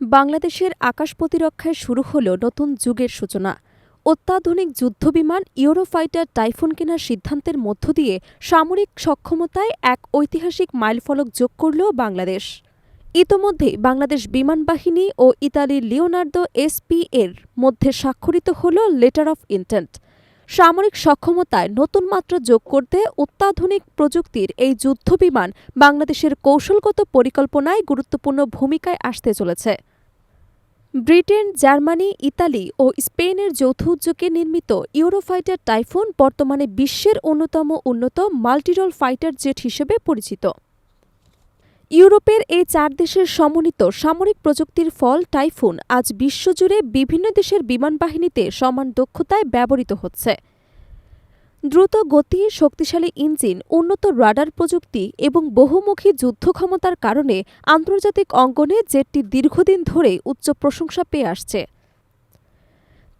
বাংলাদেশের আকাশ প্রতিরক্ষায় শুরু হল নতুন যুগের সূচনা। অত্যাধুনিক যুদ্ধবিমান ইউরোফাইটার টাইফুন কেনার সিদ্ধান্তের মধ্য দিয়ে সামরিক সক্ষমতায় এক ঐতিহাসিক মাইলফলক যোগ করল বাংলাদেশ। ইতোমধ্যে বাংলাদেশ বিমান বাহিনী ও ইতালির লিওনার্দো এসপি এর মধ্যে স্বাক্ষরিত হল লেটার অফ ইন্টেন্ট। সামরিক সক্ষমতায় নতুন মাত্রা যোগ করতে অত্যাধুনিক প্রযুক্তির এই যুদ্ধবিমান বাংলাদেশের কৌশলগত পরিকল্পনায় গুরুত্বপূর্ণ ভূমিকায় আসতে চলেছে। ব্রিটেন, জার্মানি, ইতালি ও স্পেনের যৌথ উদ্যোগে নির্মিত ইউরোফাইটার টাইফুন বর্তমানে বিশ্বের অন্যতম উন্নত মাল্টিরোল ফাইটার জেট হিসেবে পরিচিত। ইউরোপের এই চার দেশের সমন্বিত সামরিক প্রযুক্তির ফল টাইফুন আজ বিশ্বজুড়ে বিভিন্ন দেশের বিমান বাহিনীতে সমান দক্ষতায় ব্যবহৃত হচ্ছে। দ্রুত গতি, শক্তিশালী ইঞ্জিন, উন্নত রাডার প্রযুক্তি এবং বহুমুখী যুদ্ধ ক্ষমতার কারণে আন্তর্জাতিক অঙ্গনে জেটটি দীর্ঘদিন ধরে উচ্চ প্রশংসা পেয়ে আসছে।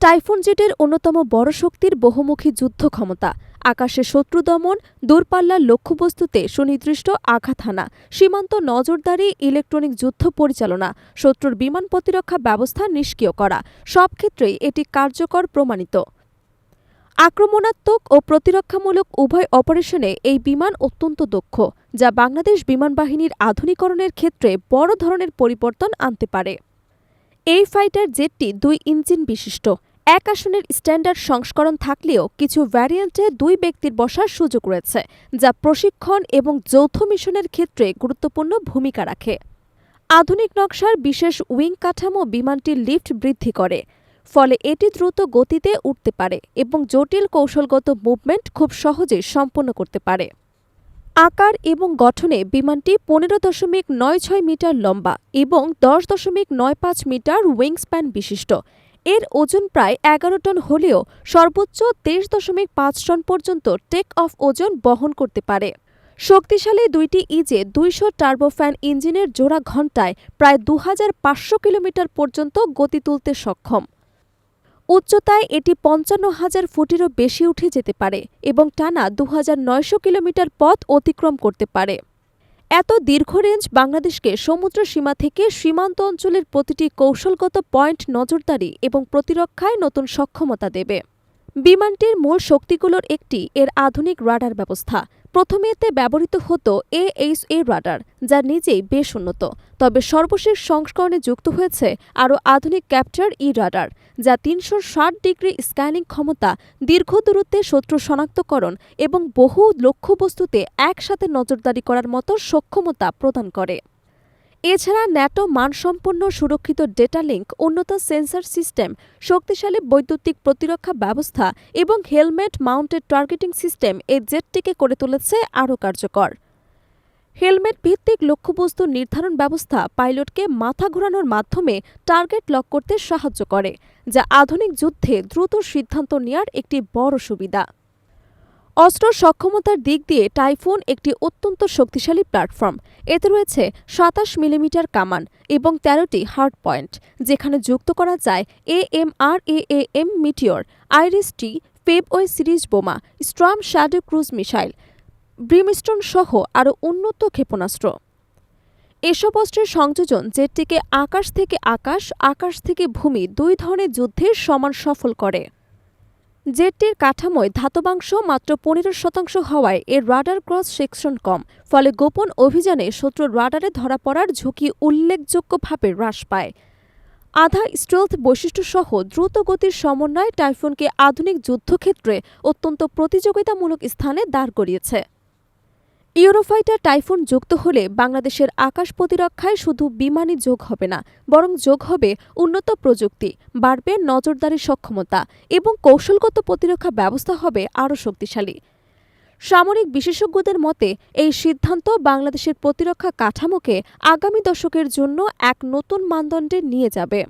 টাইফুন জেটের অন্যতম বড় শক্তির বহুমুখী যুদ্ধ ক্ষমতা আকাশে শত্রু দমন, দূরপাল্লার লক্ষ্যবস্তুতে সুনির্দিষ্ট আঘাত হানা, সীমান্ত নজরদারি, ইলেকট্রনিক যুদ্ধ পরিচালনা, শত্রুর বিমান প্রতিরক্ষা ব্যবস্থা নিষ্ক্রিয় করা, সব ক্ষেত্রেই এটি কার্যকর প্রমাণিত। আক্রমণাত্মক ও প্রতিরক্ষামূলক উভয় অপারেশনে এই বিমান অত্যন্ত দক্ষ, যা বাংলাদেশ বিমান বাহিনীর আধুনিকরণের ক্ষেত্রে বড় ধরনের পরিবর্তন আনতে পারে। এই ফাইটার জেটটি দুই ইঞ্জিন বিশিষ্ট এক আসনের স্ট্যান্ডার্ড সংস্করণ থাকলেও কিছু ভ্যারিয়েন্টে দুই ব্যক্তির বসার সুযোগ রয়েছে, যা প্রশিক্ষণ এবং যৌথ মিশনের ক্ষেত্রে গুরুত্বপূর্ণ ভূমিকা রাখে। আধুনিক নকশার বিশেষ উইং কাঠামো বিমানটির লিফট বৃদ্ধি করে, ফলে এটি দ্রুত গতিতে উঠতে পারে এবং জটিল কৌশলগত মুভমেন্ট খুব সহজে সম্পন্ন করতে পারে। আকার এবং গঠনে বিমানটি পনেরো দশমিক নয় ছয় মিটার লম্বা এবং দশ দশমিক নয় পাঁচ মিটার উইংস্প্যান বিশিষ্ট এর ওজন প্রায় এগারো টন হলেও সর্বোচ্চ তেইশ দশমিক পাঁচ টন পর্যন্ত টেক অফ ওজন বহন করতে পারে। শক্তিশালী দুইটি ইজে দুইশো টার্বোফ্যান ইঞ্জিনের জোড়া ঘণ্টায় প্রায় দু হাজার পাঁচশো কিলোমিটার পর্যন্ত গতি তুলতে সক্ষম। উচ্চতায় এটি পঞ্চান্ন হাজার ফুটেরও বেশি উঠে যেতে পারে এবং টানা দু হাজার নয়শো কিলোমিটার পথ অতিক্রম করতে পারে। এত দীর্ঘ রেঞ্জ বাংলাদেশকে সমুদ্র সীমা থেকে সীমান্ত অঞ্চলের প্রতিটি কৌশলগত পয়েন্ট নজরদারি এবং প্রতিরক্ষায় নতুন সক্ষমতা দেবে। বিমানটির মূল শক্তিগুলোর একটি, এর আধুনিক রাডার ব্যবস্থা। প্রথমে এতে ব্যবহৃত হতো এএইচএ রাডার, যা নিজেই বেশ উন্নত। তবে সর্বশেষ সংস্করণে যুক্ত হয়েছে আরও আধুনিক ক্যাপচার ই রাডার যা তিনশো ষাট ডিগ্রি স্ক্যানিং ক্ষমতা, দীর্ঘ দূরত্বে শত্রু শনাক্তকরণ এবং বহু লক্ষ্যবস্তুতে একসাথে নজরদারি করার মতো সক্ষমতা প্রদান করে। এছাড়া ন্যাটো মানসম্পন্ন সুরক্ষিত ডেটা লিঙ্ক উন্নত সেন্সর সিস্টেম, শক্তিশালী বৈদ্যুতিক প্রতিরক্ষা ব্যবস্থা এবং হেলমেট মাউন্টেড টার্গেটিং সিস্টেম এই জেটটিকে করে তুলেছে আরও কার্যকর। হেলমেট ভিত্তিক লক্ষ্যবস্তু নির্ধারণ ব্যবস্থা পাইলটকে মাথা ঘোরানোর মাধ্যমে টার্গেট লক করতে সাহায্য করে, যা আধুনিক যুদ্ধে দ্রুত সিদ্ধান্ত নেওয়ার একটি বড় সুবিধা। অস্ত্র সক্ষমতার দিক দিয়ে টাইফুন একটি অত্যন্ত শক্তিশালী প্ল্যাটফর্ম। এতে রয়েছে সাতাশ মিলিমিটার কামান এবং তেরোটি হার্ড পয়েন্ট, যেখানে যুক্ত করা যায় A M R A M Meteor IRIS T, Paveway series বোমা, Storm Shadow cruise missile Brimstone সহ আরও উন্নত ক্ষেপণাস্ত্র। এসব অস্ত্রের সংযোজন জেটটিকে আকাশ থেকে আকাশ আকাশ থেকে ভূমি, দুই ধরনের যুদ্ধের সমান সফল করে। জেটটির কাঠামোয় ধাতবাংশ মাত্র পনেরো শতাংশ হওয়ায় এর রাডার ক্রস সেকশন কম, ফলে গোপন অভিযানে শত্রুর রাডারে ধরা পড়ার ঝুঁকি উল্লেখযোগ্যভাবে হ্রাস পায়। আধা স্টেলথ বৈশিষ্ট্যসহ দ্রুত গতির সমন্বয় টাইফুনকে আধুনিক যুদ্ধক্ষেত্রে অত্যন্ত প্রতিযোগিতামূলক স্থানে দাঁড় করিয়েছে। ইউরোফাইটার টাইফুন যুক্ত হলে বাংলাদেশের আকাশ প্রতিরক্ষায় শুধু বিমানই যোগ হবে না, বরং যোগ হবে উন্নত প্রযুক্তি, বাড়বে নজরদারি সক্ষমতা এবং কৌশলগত প্রতিরক্ষা ব্যবস্থা হবে আরও শক্তিশালী। সামরিক বিশেষজ্ঞদের মতে, এই সিদ্ধান্ত বাংলাদেশের প্রতিরক্ষা কাঠামোকে আগামী দশকের জন্য এক নতুন মানদণ্ডে নিয়ে যাবে।